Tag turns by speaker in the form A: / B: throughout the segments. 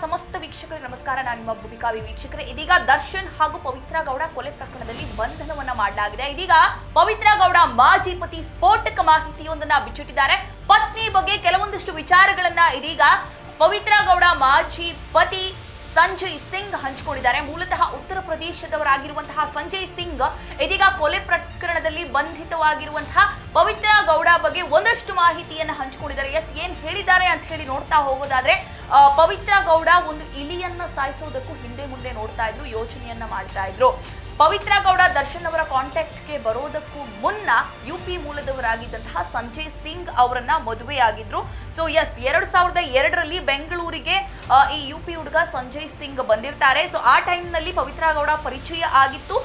A: ಸಮಸ್ತ ವೀಕ್ಷಕರು, ನಮಸ್ಕಾರ. ನಾನು ನಿಮ್ಮ ಭೂಮಿಕಾವಿ ವೀಕ್ಷಕರೇ. ಇದೀಗ ದರ್ಶನ್ ಹಾಗೂ ಪವಿತ್ರ ಗೌಡ ಕೊಲೆ ಪ್ರಕರಣದಲ್ಲಿ ಬಂಧನವನ್ನ ಮಾಡಲಾಗಿದೆ. ಇದೀಗ ಪವಿತ್ರ ಗೌಡ ಮಾಜಿ ಪತಿ ಸ್ಫೋಟಕ ಮಾಹಿತಿಯೊಂದನ್ನ ಬಿಚ್ಚಿಟ್ಟಿದ್ದಾರೆ. ಪತ್ನಿ ಬಗ್ಗೆ ಕೆಲವೊಂದಿಷ್ಟು ವಿಚಾರಗಳನ್ನ ಇದೀಗ ಪವಿತ್ರ ಗೌಡ ಮಾಜಿ ಪತಿ ಸಂಜಯ್ ಸಿಂಗ್ ಹಂಚಿಕೊಂಡಿದ್ದಾರೆ. ಮೂಲತಃ ಉತ್ತರ ಪ್ರದೇಶದವರಾಗಿರುವಂತಹ ಸಂಜಯ್ ಸಿಂಗ್ ಇದೀಗ ಕೊಲೆ ಪ್ರಕರಣದಲ್ಲಿ ಬಂಧಿತವಾಗಿರುವಂತಹ ಪವಿತ್ರ ಗೌಡ ಬಗ್ಗೆ ಒಂದಷ್ಟು ಮಾಹಿತಿಯನ್ನು ಹಂಚಿಕೊಂಡಿದ್ದಾರೆ. ಎಸ್, ಏನ್ ಹೇಳಿದ್ದಾರೆ ಅಂತ ಹೇಳಿ ನೋಡ್ತಾ ಹೋಗೋದಾದ್ರೆ ಪವಿತ್ರ ಗೌಡ ಒಂದು ಇಲಿಯನ್ನ ಸಾಯಿಸೋದಕ್ಕೂ ಹಿಂದೆ ಮುಂದೆ ನೋಡ್ತಾ ಇದ್ರು, ಯೋಚನೆಯನ್ನ ಮಾಡ್ತಾ ಇದ್ರು. ಪವಿತ್ರ ಗೌಡ ದರ್ಶನ್ ಅವರ ಕಾಂಟ್ಯಾಕ್ಟ್ಗೆ ಬರೋದಕ್ಕೂ ಮುನ್ನ ಯು ಪಿ ಮೂಲದವರಾಗಿದ್ದಂತಹ ಸಂಜಯ್ ಸಿಂಗ್ ಅವರನ್ನ ಮದುವೆಯಾಗಿದ್ರು ಸೊ ಎಸ್ ಎರಡ್ ಸಾವಿರದ ಎರಡರಲ್ಲಿ ಬೆಂಗಳೂರಿಗೆ ಈ ಯು ಪಿ ಹುಡುಗ ಸಂಜಯ್ ಸಿಂಗ್ ಬಂದಿರ್ತಾರೆ. ಸೊ ಆ ಟೈಮ್ನಲ್ಲಿ ಪವಿತ್ರ ಗೌಡ ಪರಿಚಯ ಆಗಿತ್ತು.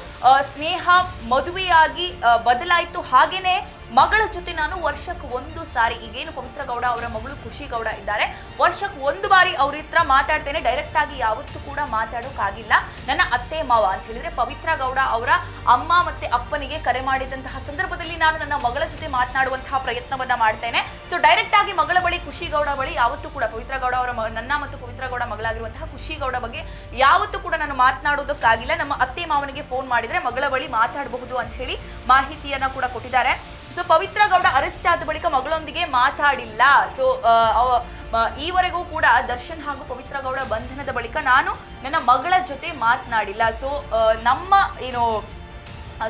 A: ಸ್ನೇಹ ಮದುವೆಯಾಗಿ ಬದಲಾಯಿತು. ಹಾಗೇನೆ ಮಗಳ ಜೊತೆ ನಾನು ವರ್ಷಕ್ಕೆ ಒಂದು ಸಾರಿ, ಈಗೇನು ಪವಿತ್ರ ಗೌಡ ಅವರ ಮಗಳು ಖುಷಿ ಗೌಡ ಇದ್ದಾರೆ, ವರ್ಷಕ್ಕೆ ಒಂದು ಬಾರಿ ಅವ್ರ ಹತ್ರ ಮಾತಾಡ್ತೇನೆ ಡೈರೆಕ್ಟ್ ಆಗಿ ಯಾವತ್ತೂ ಕೂಡ ಮಾತಾಡೋಕ್ಕಾಗಿಲ್ಲ ನನ್ನ ಅತ್ತೆ ಮಾವ ಅಂತ ಹೇಳಿದ್ರೆ ಪವಿತ್ರ ಗೌಡ ಅವರ ಅಮ್ಮ ಮತ್ತೆ ಅಪ್ಪನಿಗೆ ಕರೆ ಮಾಡಿದಂತಹ ಸಂದರ್ಭದಲ್ಲಿ ನಾನು ನನ್ನ ಮಗಳ ಜೊತೆ ಮಾತನಾಡುವಂತಹ ಪ್ರಯತ್ನವನ್ನ ಮಾಡ್ತೇನೆ. ಸೊ ಡೈರೆಕ್ಟ್ ಆಗಿ ಮಗಳ ಬಳಿ, ಖುಷಿ ಗೌಡ ಬಳಿ ಯಾವತ್ತೂ ಕೂಡ ಪವಿತ್ರ ಗೌಡ ಅವರ ನನ್ನ ಮತ್ತು ಪವಿತ್ರ ಗೌಡ ಮಗಳಾಗಿರುವಂತಹ ಖುಷಿ ಗೌಡ ಬಗ್ಗೆ ಯಾವತ್ತೂ ಕೂಡ ನಾನು ಮಾತನಾಡೋದಕ್ಕಾಗಿಲ್ಲ ನಮ್ಮ ಅತ್ತೆ ಮಾವನಿಗೆ ಫೋನ್ ಮಾಡಿದ್ರೆ ಮಗಳ ಬಳಿ ಮಾತಾಡಬಹುದು ಅಂತ ಹೇಳಿ ಮಾಹಿತಿಯನ್ನ ಕೂಡ ಕೊಟ್ಟಿದ್ದಾರೆ. ಸೊ ಪವಿತ್ರ ಗೌಡ ಅರೆಸ್ಟ್ ಆದ ಬಳಿಕ ಮಗಳೊಂದಿಗೆ ಮಾತಾಡಿಲ್ಲ. ಸೊ ಈವರೆಗೂ ಕೂಡ ದರ್ಶನ್ ಹಾಗೂ ಪವಿತ್ರ ಗೌಡ ಬಂಧನದ ಬಳಿಕ ನಾನು ನನ್ನ ಮಗಳ ಜೊತೆ ಮಾತನಾಡಿಲ್ಲ. ಸೊ ನಮ್ಮ, ಏನು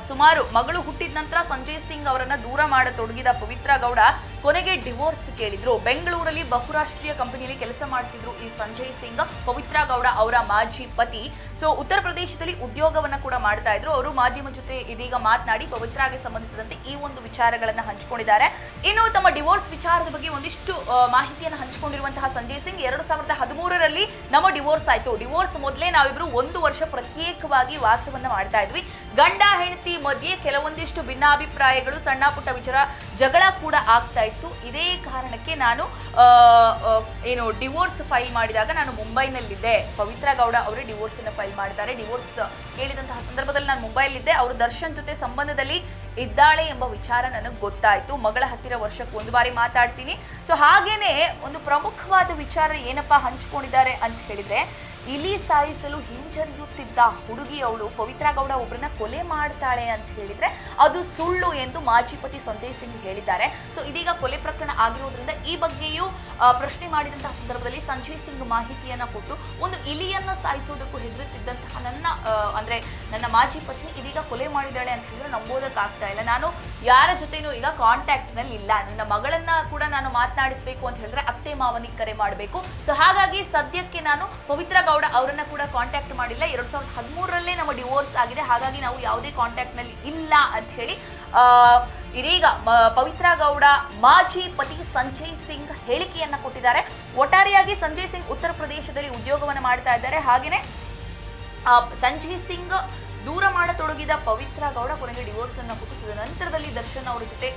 A: ಸುಮಾರು ಮಗಳು ಹುಟ್ಟಿದ ನಂತರ ಸಂಜಯ್ ಸಿಂಗ್ ಅವರನ್ನ ದೂರ ಮಾಡತೊಡಗಿದ ಪವಿತ್ರ ಗೌಡ ಕೊನೆಗೆ ಡಿವೋರ್ಸ್ ಕೇಳಿದ್ರು. ಬೆಂಗಳೂರಲ್ಲಿ ಬಹುರಾಷ್ಟ್ರೀಯ ಕಂಪನಿಯಲ್ಲಿ ಕೆಲಸ ಮಾಡ್ತಿದ್ರು ಈ ಸಂಜಯ್ ಸಿಂಗ್, ಪವಿತ್ರ ಗೌಡ ಅವರ ಮಾಜಿ ಪತಿ. ಸೊ ಉತ್ತರ ಪ್ರದೇಶದಲ್ಲಿ ಉದ್ಯೋಗವನ್ನ ಕೂಡ ಮಾಡ್ತಾ ಇದ್ರು. ಅವರು ಮಾಧ್ಯಮ ಜೊತೆ ಇದೀಗ ಮಾತನಾಡಿ ಪವಿತ್ರಾಗೆ ಸಂಬಂಧಿಸಿದಂತೆ ಈ ಒಂದು ವಿಚಾರಗಳನ್ನ ಹಂಚಿಕೊಂಡಿದ್ದಾರೆ. ಇನ್ನು ತಮ್ಮ ಡಿವೋರ್ಸ್ ವಿಚಾರದ ಬಗ್ಗೆ ಒಂದಿಷ್ಟು ಮಾಹಿತಿಯನ್ನು ಹಂಚಿಕೊಂಡಿರುವಂತಹ ಸಂಜಯ್ ಸಿಂಗ್, ಎರಡು ಸಾವಿರದ ಹದಿಮೂರರಲ್ಲಿ ನಮ್ಮ ಡಿವೋರ್ಸ್ ಆಯ್ತು. ಡಿವೋರ್ಸ್ ಮೊದಲೇ ನಾವಿಬ್ರು ಒಂದು ವರ್ಷ ಪ್ರತ್ಯೇಕವಾಗಿ ವಾಸವನ್ನ ಮಾಡ್ತಾ ಇದ್ವಿ. ಗಂಡ ಹೆಂಡತಿ ಮಧ್ಯೆ ಕೆಲವೊಂದಿಷ್ಟು ಭಿನ್ನಾಭಿಪ್ರಾಯಗಳು, ಸಣ್ಣ ಪುಟ್ಟ ವಿಚಾರ, ಜಗಳ ಕೂಡ ಆಗ್ತಾ ಇತ್ತು. ಇದೇ ಕಾರಣಕ್ಕೆ ನಾನು ಏನು ಡಿವೋರ್ಸ್ ಫೈಲ್ ಮಾಡಿದಾಗ ನಾನು ಮುಂಬೈನಲ್ಲಿದ್ದೆ. ಪವಿತ್ರ ಗೌಡ ಅವರು ಡಿವೋರ್ಸ್ ಫೈಲ್ ಮಾಡಿದ್ದಾರೆ. ಡಿವೋರ್ಸ್ ಕೇಳಿದಂತಹ ಸಂದರ್ಭದಲ್ಲಿ ನಾನು ಮುಂಬೈಲಿದ್ದೆ ಅವರು ದರ್ಶನ್ ಜೊತೆ ಸಂಬಂಧದಲ್ಲಿ ಇದ್ದಾಳೆ ಎಂಬ ವಿಚಾರ ನನಗೆ ಗೊತ್ತಾಯಿತು. ಮಗಳ ಹತ್ತಿರ ವರ್ಷಕ್ಕೆ ಒಂದು ಬಾರಿ ಮಾತಾಡ್ತೀನಿ. ಸೊ, ಹಾಗೇನೆ ಒಂದು ಪ್ರಮುಖವಾದ ವಿಚಾರ ಏನಪ್ಪ ಹಂಚ್ಕೊಂಡಿದ್ದಾರೆ ಅಂತ ಹೇಳಿದ್ರೆ ಇಲಿ ಸಾಯಿಸಲು ಹಿಂಜರಿಯುತ್ತಿದ್ದ ಹುಡುಗಿ ಅವಳು ಪವಿತ್ರ ಗೌಡ ಒಬ್ಬರನ್ನ ಕೊಲೆ ಮಾಡ್ತಾಳೆ ಅಂತ ಹೇಳಿದ್ರೆ ಅದು ಸುಳ್ಳು ಎಂದು ಮಾಜಿ ಪತಿ ಸಂಜಯ್ ಸಿಂಗ್ ಹೇಳಿದ್ದಾರೆ. ಸೊ ಇದೀಗ ಕೊಲೆ ಪ್ರಕರಣ ಆಗಿರೋದ್ರಿಂದ ಈ ಬಗ್ಗೆಯೂ ಪ್ರಶ್ನೆ ಮಾಡಿದಂತಹ ಸಂದರ್ಭದಲ್ಲಿ ಸಂಜಯ್ ಸಿಂಗ್ ಮಾಹಿತಿಯನ್ನ ಕೊಟ್ಟು ಒಂದು ಇಲಿಯನ್ನ ಸಾಯಿಸೋದಕ್ಕೂ ಹೆದರುತ್ತಿದ್ದಂತಹ ನನ್ನ ಅಂದ್ರೆ ನನ್ನ ಮಾಜಿ ಪತ್ನಿ ಇದೀಗ ಕೊಲೆ ಮಾಡಿದ್ದಾಳೆ ಅಂತ ಹೇಳಿದ್ರೆ ನಂಬೋದಕ್ಕಾಗ್ತಾ ಇಲ್ಲ. ನಾನು ಯಾರ ಜೊತೆನೂ ಈಗ ಕಾಂಟ್ಯಾಕ್ಟ್ನಲ್ಲಿ ಇಲ್ಲ ನನ್ನ ಮಗಳನ್ನ ಕೂಡ ನಾನು ಮಾತನಾಡಿಸಬೇಕು ಅಂತ ಹೇಳಿದ್ರೆ ಅತ್ತೆ ಮಾವನಿಗೆ ಕರೆ ಮಾಡಬೇಕು. ಸೊ ಹಾಗಾಗಿ ಸದ್ಯಕ್ಕೆ ನಾನು ಪವಿತ್ರ ಗೌಡ ಅವರನ್ನ ಕೂಡ ಕಾಂಟ್ಯಾಕ್ಟ್ ಮಾಡಿಲ್ಲ. ಎರಡ್ ಸಾವಿರದ ಹದಿಮೂರರಲ್ಲೇ ನಮ್ಮ ಡಿವೋರ್ಸ್ ಆಗಿದೆ. ಹಾಗಾಗಿ ನಾವು ಯಾವುದೇ ಕಾಂಟ್ಯಾಕ್ಟ್ನಲ್ಲಿ ಇಲ್ಲ ಅಂತ ಹೇಳಿ ಇದೀಗ ಪವಿತ್ರ ಗೌಡ, ಮಾಜಿ ಪತಿ ಸಂಜಯ್ ಸಿಂಗ್ ಹೇಳಿಕೆಯನ್ನ ಕೊಟ್ಟಿದ್ದಾರೆ. ಒಟ್ಟಾರೆಯಾಗಿ ಸಂಜಯ್ ಸಿಂಗ್ ಉತ್ತರ ಪ್ರದೇಶದಲ್ಲಿ ಉದ್ಯೋಗವನ್ನು ಮಾಡ್ತಾ ಇದ್ದಾರೆ. ಹಾಗೆಯೇ ಸಂಜಯ್ ಸಿಂಗ್ ದೂರ ಮಾಡತೊಡಗಿದ ಪವಿತ್ರ ಗೌಡ ಕೊನೆಗೆ ಡಿವೋರ್ಸ್ ಅನ್ನು ಹುಟ್ಟಿಸಿದ ನಂತರದಲ್ಲಿ ದರ್ಶನ್ ಅವರ ಜೊತೆ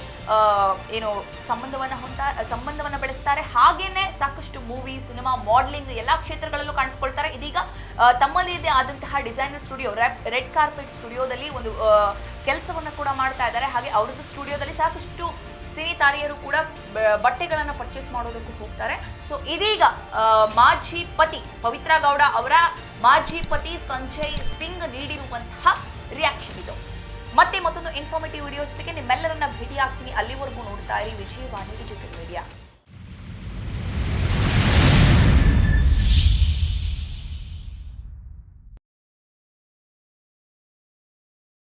A: ಏನು ಸಂಬಂಧವನ್ನ ಹೊಂದ ಸಂಬಂಧವನ್ನ ಬೆಳೆಸ್ತಾರೆ. ಹಾಗೇನೆ ಸಾಕಷ್ಟು ಮೂವಿ ಸಿನಿಮಾ ಮಾಡಲಿಂಗ್ ಎಲ್ಲಾ ಕ್ಷೇತ್ರಗಳಲ್ಲೂ ಕಾಣಿಸ್ಕೊಳ್ತಾರೆ. ಇದೀಗ ಆ, ತಮ್ಮದೇ ಆದಂತಹ ಡಿಸೈನರ್ ಸ್ಟುಡಿಯೋ ರೆಡ್ ಕಾರ್ಪೆಟ್ ಸ್ಟುಡಿಯೋದಲ್ಲಿ ಒಂದು ಕೆಲಸವನ್ನ ಕೂಡ ಮಾಡ್ತಾ ಇದ್ದಾರೆ. ಹಾಗೆ ಅವರದ್ದು ಸ್ಟುಡಿಯೋದಲ್ಲಿ ಸಾಕಷ್ಟು ಸಿನಿ ತಾರಿಯರು ಕೂಡ ಬಟ್ಟೆಗಳನ್ನು ಪರ್ಚೇಸ್ ಮಾಡೋದಕ್ಕೂ ಹೋಗ್ತಾರೆ. ಸೊ ಇದೀಗ ಮಾಜಿ ಪತಿ ಪವಿತ್ರ ಗೌಡ ಅವರ ಮಾಜಿ ಪತಿ ಸಂಜಯ್ ಸಿಂಗ್ ನೀಡಿರುವಂತಹ ರಿಯಾಕ್ಷನ್ ಇದು. ಮತ್ತೆ ಮತ್ತೊಂದು ಇನ್ಫಾರ್ಮೇಟಿವ್ ವಿಡಿಯೋ ಜೊತೆಗೆ ನಿಮ್ಮೆಲ್ಲರನ್ನ ಭೇಟಿ ಆಗ್ತೀನಿ ಅಲ್ಲಿವರೆಗೂ ನೋಡ್ತಾ ಇರಿ ವಿಜಯವಾಣಿ ಡಿಜಿಟಲ್ ಮೀಡಿಯಾ